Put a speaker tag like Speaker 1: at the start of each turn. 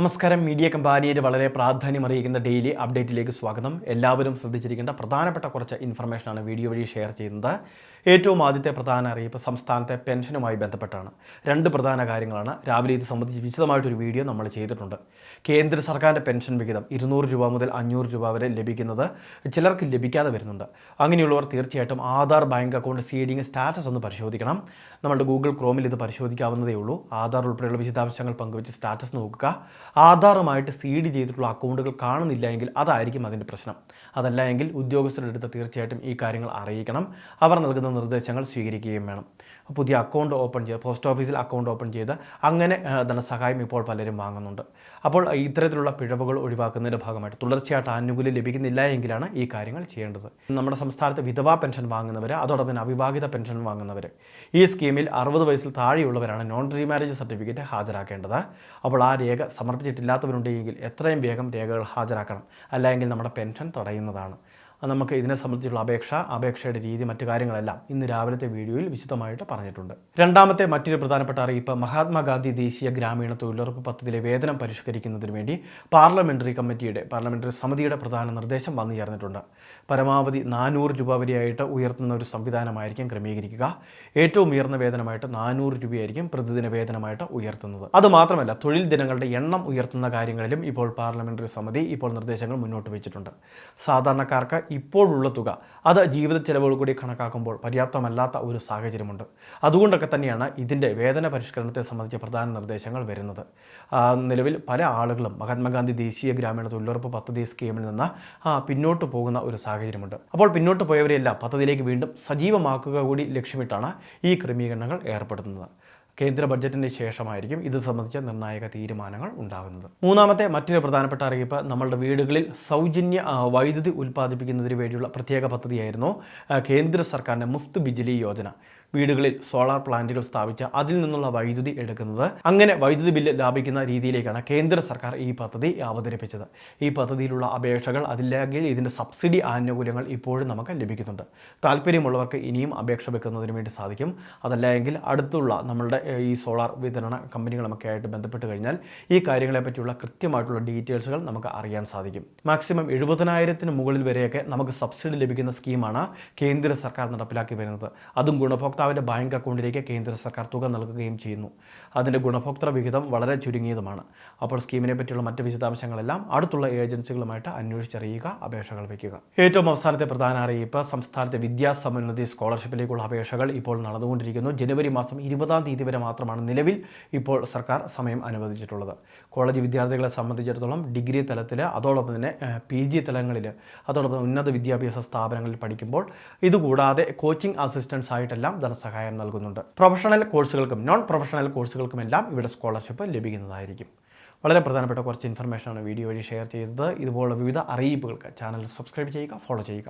Speaker 1: നമസ്കാരം. മീഡിയ കമ്പാനിയിൽ വളരെ പ്രാധാന്യം അറിയിക്കുന്ന ഡെയിലി അപ്ഡേറ്റിലേക്ക് സ്വാഗതം. എല്ലാവരും ശ്രദ്ധിച്ചിരിക്കേണ്ട പ്രധാനപ്പെട്ട കുറച്ച് ഇൻഫർമേഷനാണ് വീഡിയോ വഴി ഷെയർ ചെയ്യുന്നത്. ഏറ്റവും ആദ്യത്തെ പ്രധാന അറിയിപ്പ് സംസ്ഥാനത്തെ പെൻഷനുമായി ബന്ധപ്പെട്ടാണ്. രണ്ട് പ്രധാന കാര്യങ്ങളാണ് രാവിലെ ഇത് സംബന്ധിച്ച് വിശദമായിട്ടൊരു വീഡിയോ നമ്മൾ ചെയ്തിട്ടുണ്ട്. കേന്ദ്ര സർക്കാരിന്റെ പെൻഷൻ വിഹിതം ഇരുന്നൂറ് രൂപ മുതൽ അഞ്ഞൂറ് രൂപ വരെ ലഭിക്കുന്നത് ചിലർക്ക് ലഭിക്കാതെ വരുന്നുണ്ട്. അങ്ങനെയുള്ളവർ തീർച്ചയായിട്ടും Aadhaar bank account seeding status ഒന്ന് പരിശോധിക്കണം. നമ്മുടെ ഗൂഗിൾ ക്രോമിൽ ഇത് പരിശോധിക്കാവുന്നതേ ഉള്ളൂ. ആധാർ ഉൾപ്പെടെയുള്ള വിശദാംശങ്ങൾ പങ്കുവച്ച് സ്റ്റാറ്റസ് നോക്കുക. ആധാറുമായിട്ട് സീഡ് ചെയ്തിട്ടുള്ള അക്കൗണ്ടുകൾ കാണുന്നില്ല എങ്കിൽ അതായിരിക്കും അതിന്റെ പ്രശ്നം. അതല്ല എങ്കിൽ ഉദ്യോഗസ്ഥരുടെ അടുത്ത് തീർച്ചയായിട്ടും ഈ കാര്യങ്ങൾ അറിയിക്കണം. അവർ നൽകുന്ന നിർദ്ദേശങ്ങൾ സ്വീകരിക്കുകയും വേണം. പുതിയ അക്കൗണ്ട് ഓപ്പൺ ചെയ്ത് പോസ്റ്റ് ഓഫീസിൽ അക്കൗണ്ട് ഓപ്പൺ ചെയ്ത് അങ്ങനെ ധനസഹായം ഇപ്പോൾ പലരും വാങ്ങുന്നുണ്ട്. അപ്പോൾ ഇത്തരത്തിലുള്ള പിഴവുകൾ ഒഴിവാക്കുന്നതിന്റെ ഭാഗമായിട്ട് തുടർച്ചയായിട്ട് ആനുകൂല്യം ലഭിക്കുന്നില്ല എങ്കിലാണ് ഈ കാര്യങ്ങൾ ചെയ്യേണ്ടത്. നമ്മുടെ സംസ്ഥാനത്ത് വിധവാ പെൻഷൻ വാങ്ങുന്നവർ അതോടൊപ്പം തന്നെ അവിവാഹിത പെൻഷൻ വാങ്ങുന്നവർ ഈ സ്കീമിൽ അറുപത് വയസ്സിൽ താഴെയുള്ളവരാണ് നോൺ റീമാരേജ് സർട്ടിഫിക്കറ്റ് ഹാജരാക്കേണ്ടത്. അപ്പോൾ ആ രേഖ സമർപ്പിച്ചിട്ടില്ലാത്തവരുണ്ടെങ്കിൽ എത്രയും വേഗം രേഖകൾ ഹാജരാക്കണം. അല്ലെങ്കിൽ നമ്മുടെ പെൻഷൻ തടയുന്നതാണ്. നമുക്ക് ഇതിനെ സംബന്ധിച്ചുള്ള അപേക്ഷ അപേക്ഷയുടെ രീതി മറ്റു കാര്യങ്ങളെല്ലാം ഇന്ന് രാവിലത്തെ വീഡിയോയിൽ വിശദമായിട്ട് പറഞ്ഞിട്ടുണ്ട്. രണ്ടാമത്തെ മറ്റൊരു പ്രധാനപ്പെട്ട അറിയിപ്പ് മഹാത്മാഗാന്ധി ദേശീയ ഗ്രാമീണ തൊഴിലുറപ്പ് പദ്ധതിയിലെ വേതനം പരിഷ്കരിക്കുന്നതിന് വേണ്ടി പാർലമെന്ററി കമ്മിറ്റിയുടെ പാർലമെന്ററി സമിതിയുടെ പ്രധാന നിർദ്ദേശം വന്നു ചേർന്നിട്ടുണ്ട്. പരമാവധി നാനൂറ് രൂപ വരെയായിട്ട് ഉയർത്തുന്ന ഒരു സംവിധാനമായിരിക്കും ക്രമീകരിക്കുക. ഏറ്റവും ഉയർന്ന വേതനമായിട്ട് നാനൂറ് രൂപയായിരിക്കും പ്രതിദിന വേതനമായിട്ട് ഉയർത്തുന്നത്. അതുമാത്രമല്ല തൊഴിൽ ദിനങ്ങളുടെ എണ്ണം ഉയർത്തുന്ന കാര്യങ്ങളിലും ഇപ്പോൾ പാർലമെന്ററി സമിതി ഇപ്പോൾ നിർദ്ദേശങ്ങൾ മുന്നോട്ട് വെച്ചിട്ടുണ്ട്. സാധാരണക്കാർക്ക് ഇപ്പോഴുള്ള തുക. അത് ജീവിത ചെലവുകൾ കൂടി കണക്കാക്കുമ്പോൾ പര്യാപ്തമല്ലാത്ത ഒരു സാഹചര്യമുണ്ട്. അതുകൊണ്ടൊക്കെ തന്നെയാണ് ഇതിന്റെ വേതന പരിഷ്കരണത്തെ സംബന്ധിച്ച പ്രധാന നിർദ്ദേശങ്ങൾ വരുന്നത്. നിലവിൽ പല ആളുകളും മഹാത്മാഗാന്ധി ദേശീയ ഗ്രാമീണ തൊഴിലുറപ്പ് പദ്ധതി സ്കീമിൽ നിന്ന് പിന്നോട്ട് പോകുന്ന ഒരു സാഹചര്യമുണ്ട്. അപ്പോൾ പിന്നോട്ട് പോയവരെയെല്ലാം പദ്ധതിയിലേക്ക് വീണ്ടും സജീവമാക്കുക കൂടി ലക്ഷ്യമിട്ടാണ് ഈ ക്രമീകരണങ്ങൾ ഏർപ്പെടുത്തുന്നത്. കേന്ദ്ര ബഡ്ജറ്റിന് ശേഷമായിരിക്കും ഇത് സംബന്ധിച്ച നിർണായക തീരുമാനങ്ങൾ ഉണ്ടാകുന്നത്. മൂന്നാമത്തെ മറ്റൊരു പ്രധാനപ്പെട്ട അറിയിപ്പ് നമ്മളുടെ വീടുകളിൽ സൗജന്യ വൈദ്യുതി ഉൽപ്പാദിപ്പിക്കുന്നതിന് വേണ്ടിയുള്ള പ്രത്യേക പദ്ധതിയായിരുന്നു കേന്ദ്ര സർക്കാരിന്റെ മുഫ്ത് ബിജ്ലി യോജന. വീടുകളിൽ സോളാർ പ്ലാന്റുകൾ സ്ഥാപിച്ച് അതിൽ നിന്നുള്ള വൈദ്യുതി എടുക്കുന്നത്. അങ്ങനെ വൈദ്യുതി ബില്ല് ലാഭിക്കുന്ന രീതിയിലേക്കാണ് കേന്ദ്ര സർക്കാർ ഈ പദ്ധതി അവതരിപ്പിച്ചത്. ഈ പദ്ധതിയിലുള്ള അപേക്ഷകൾ അതില്ലെങ്കിൽ ഇതിന്റെ സബ്സിഡി ആനുകൂല്യങ്ങൾ ഇപ്പോഴും നമുക്ക് ലഭിക്കുന്നുണ്ട്. താല്പര്യമുള്ളവർക്ക് ഇനിയും അപേക്ഷ വെക്കുന്നതിന് വേണ്ടി സാധിക്കും. അതല്ലെങ്കിൽ അടുത്തുള്ള നമ്മളുടെ ഈ സോളാർ വിതരണ കമ്പനികളുമൊക്കെ ആയിട്ട് ബന്ധപ്പെട്ട് കഴിഞ്ഞാൽ ഈ കാര്യങ്ങളെ പറ്റിയുള്ള കൃത്യമായിട്ടുള്ള ഡീറ്റെയിൽസുകൾ നമുക്ക് അറിയാൻ സാധിക്കും. മാക്സിമം എഴുപതിനായിരത്തിന് മുകളിൽ വരെയൊക്കെ നമുക്ക് സബ്സിഡി ലഭിക്കുന്ന സ്കീമാണ് കേന്ദ്ര സർക്കാർ നടപ്പിലാക്കി വരുന്നത്. അതും ഗുണഭോക്താവിന്റെ ബാങ്ക് അക്കൗണ്ടിലേക്ക് കേന്ദ്ര സർക്കാർ തുക നൽകുകയും ചെയ്യുന്നു. അതിന്റെ ഗുണഭോക്തൃ വിഹിതം വളരെ ചുരുങ്ങിയതുമാണ്. അപ്പോൾ സ്കീമിനെ പറ്റിയുള്ള മറ്റ് വിശദാംശങ്ങളെല്ലാം അടുത്തുള്ള ഏജൻസികളുമായിട്ട് അന്വേഷിച്ചറിയുക അപേക്ഷകൾ വയ്ക്കുക. ഏറ്റവും അവസാനത്തെ പ്രധാന അറിയിപ്പ് സംസ്ഥാനത്തെ വിദ്യാസമോന്നതി സ്കോളർഷിപ്പിലേക്കുള്ള അപേക്ഷകൾ ഇപ്പോൾ നടന്നുകൊണ്ടിരിക്കുന്നു. ജനുവരി മാസം ഇരുപതാം തീയതി വരെ മാത്രമാണ് നിലവിൽ ഇപ്പോൾ സർക്കാർ സമയം അനുവദിച്ചിട്ടുള്ളത്. കോളേജ് വിദ്യാർത്ഥികളെ സംബന്ധിച്ചിടത്തോളം ഡിഗ്രി തലത്തിൽ അതോടൊപ്പം തന്നെ പി ജി തലങ്ങളിൽ അതോടൊപ്പം ഉന്നത വിദ്യാഭ്യാസ സ്ഥാപനങ്ങളിൽ പഠിക്കുമ്പോൾ ഇതുകൂടാതെ കോച്ചിങ് അസിസ്റ്റൻസ് ആയിട്ടെല്ലാം ധനസഹായം നൽകുന്നുണ്ട്. പ്രൊഫഷണൽ കോഴ്സുകൾക്കും നോൺ പ്രൊഫഷണൽ കോഴ്സുകൾക്കുമെല്ലാം ഇവിടെ സ്കോളർഷിപ്പ് ലഭിക്കുന്നതായിരിക്കും. വളരെ പ്രധാനപ്പെട്ട കുറച്ച് ഇൻഫർമേഷനാണ് വീഡിയോ വഴി ഷെയർ ചെയ്തത്. ഇതുപോലുള്ള വിവിധ അറിയിപ്പുകൾക്ക് ചാനൽ സബ്സ്ക്രൈബ് ചെയ്യുക ഫോളോ ചെയ്യുക.